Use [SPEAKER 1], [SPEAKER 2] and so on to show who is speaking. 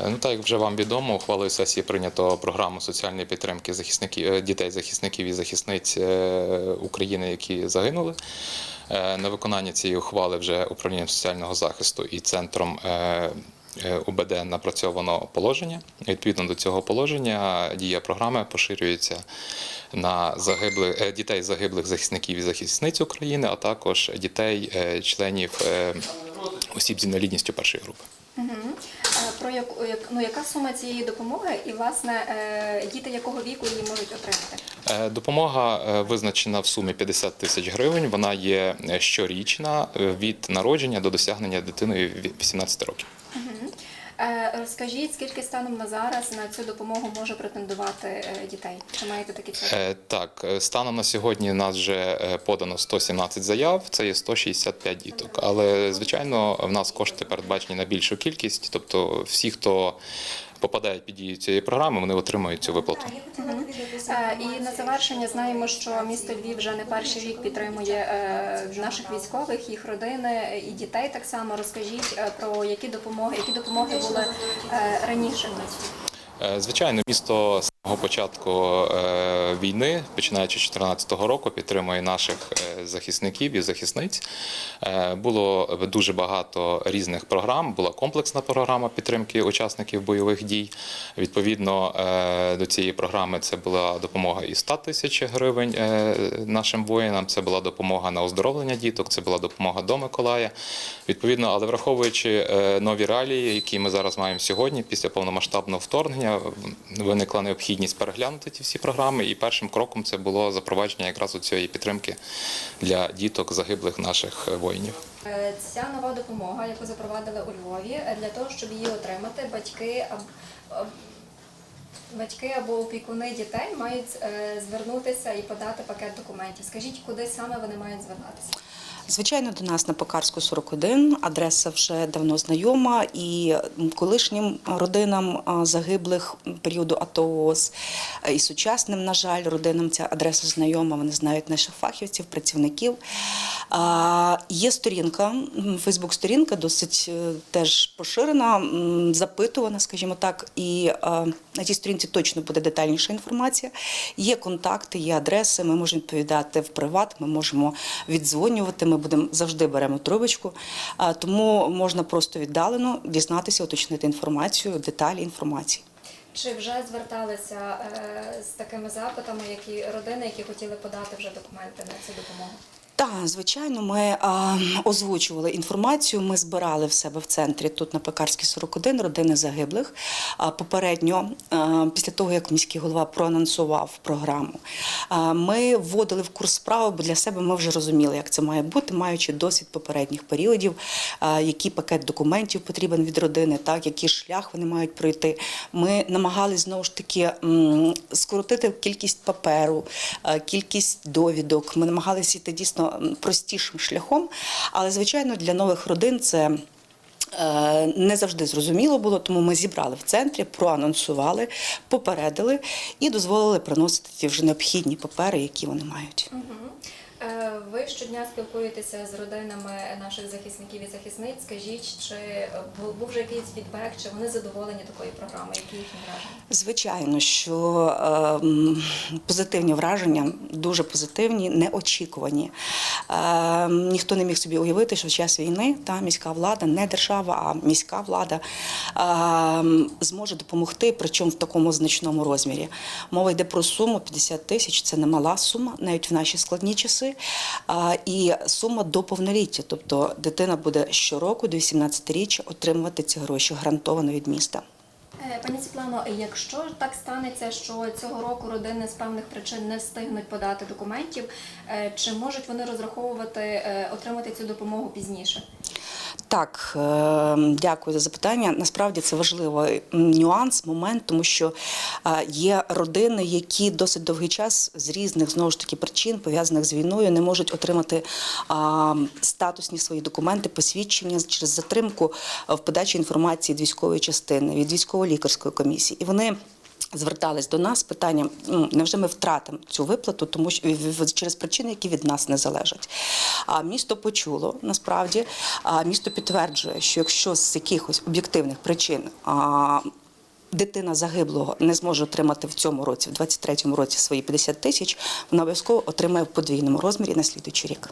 [SPEAKER 1] Е, Ну так як вже вам відомо, ухвалою сесії прийнято програму соціальної підтримки захисників е, дітей, захисників і захисниць е, України, які загинули. На виконання цієї ухвали вже управлінням соціального захисту і центром. УБД напрацьовано положення. Відповідно до цього положення дія програми поширюється на загиблих дітей загиблих захисників і захисниць України, а також дітей, членів осіб з інвалідністю першої групи.
[SPEAKER 2] Е, Про як- ну, яка сума цієї допомоги і власне е, діти якого віку її можуть отримати?
[SPEAKER 1] Е, Допомога визначена в сумі 50 тисяч гривень. Вона є щорічна від народження до досягнення дитиною ві- 18 років.
[SPEAKER 2] Розкажіть, скільки станом на зараз на цю допомогу може претендувати е, дітей? Чи маєте такі цифри?
[SPEAKER 1] Е, Так, е, станом на сьогодні нас вже подано 117 заяв, це є 165 діток. Але звичайно, в нас кошти передбачені на більшу кількість, тобто всі, хто попадає під дію цієї програми, вони отримують цю виплату.
[SPEAKER 2] Е, І на завершення знаємо, що місто Львів вже не перший рік підтримує е, наших військових, їх родини і дітей. Так само розкажіть е, про які допомоги, які допомоги були раніше
[SPEAKER 1] Звичайно, місто початку е, війни, починаючи з 2014 року, підтримує наших е, захисників і захисниць. Е, Було дуже багато різних програм. Була комплексна програма підтримки учасників бойових дій. Відповідно до цієї програми це була допомога і 100 тисяч гривень нашим воїнам. Це була допомога на оздоровлення діток, це була допомога до Миколая. Відповідно, але враховуючи нові реалії, які ми зараз маємо сьогодні, після повномасштабного вторгнення, виникла необхідність переглянути ті всі програми. І першим кроком це було запровадження якраз у цієї підтримки для діток загиблих наших е, воїнів.
[SPEAKER 2] Е, Ця нова допомога, яку запровадили у Львові, е, для того, щоб її отримати, батьки батьки або опікуни дітей мають звернутися і подати пакет документів. Скажіть, куди саме вони мають звертатися?
[SPEAKER 3] Звичайно, до нас на Пекарську 41, адреса вже давно знайома, і колишнім родинам загиблих періоду АТО і сучасним, на жаль, родинам ця адреса знайома. Вони знають наших фахівців, працівників. Є сторінка, Фейсбук-сторінка, досить е, теж поширена, запитувана, скажімо так. І на цій сторінці точно буде детальніша інформація. Є контакти, є адреси. Ми можемо відповідати в приват, ми можемо віддзвонювати. Ми будемо завжди беремо трубочку. Тому можна просто віддалено дізнатися, уточнити інформацію, деталі інформації.
[SPEAKER 2] Чи вже зверталися е, з такими запитами, які родини, які хотіли подати вже документи на цю допомогу?
[SPEAKER 3] Так, звичайно, ми а, озвучували інформацію. Ми збирали в себе в центрі тут на Пекарській 41 родини загиблих. А, попередньо, а, після того як міський голова проанонсував програму, а, ми вводили в курс справи, бо для себе ми вже розуміли, як це має бути, маючи досвід попередніх періодів, а, який пакет документів потрібен від родини, так який шлях вони мають пройти. Ми намагались знову ж таки скоротити кількість паперу, кількість довідок. Ми намагалися йти дійсно простішим шляхом, але звичайно для нових родин це. е, Не завжди зрозуміло було, тому ми зібрали в центрі, проанонсували, попередили і дозволили приносити ті вже необхідні папери, які вони мають.
[SPEAKER 2] Щодня спілкуєтеся з родинами наших захисників і захисниць. Скажіть, чи був вже якийсь фідбек, чи вони задоволені такою програмою? Які їхні враження?
[SPEAKER 3] Звичайно, що е, позитивні враження, дуже позитивні, неочікувані. Е, ніхто не міг собі уявити, що в час війни та міська влада, не держава, а міська влада е, зможе допомогти, причому в такому значному розмірі. Мова йде про суму 50 тисяч, це немала сума, навіть в наші складні часи. Е, і сума до повноліття, тобто дитина буде щороку до 18-річчя отримувати ці гроші гарантовано від міста.
[SPEAKER 2] Е, Пані Світлано, якщо так станеться, що цього року родини з певних причин не встигнуть подати документів, е, чи можуть вони розраховувати е, отримати цю допомогу пізніше?
[SPEAKER 3] Так, е, дякую за запитання. Насправді це важливий нюанс, момент, тому що е, є родини, які досить довгий час з різних знову ж таки причин, пов'язаних з війною, не можуть отримати статусні свої документи, посвідчення через затримку в подачі інформації від військової частини, від військово-лікарської комісії. І вони Звертались до нас з питанням, невже ми втратимо цю виплату, тому що через причини, які від нас не залежать. А місто почуло насправді, а місто підтверджує, що якщо з якихось об'єктивних причин а, дитина загиблого не зможе отримати в цьому році, в 23-му році свої 50 тисяч, вона обов'язково отримає в подвійному розмірі на слідуючий рік.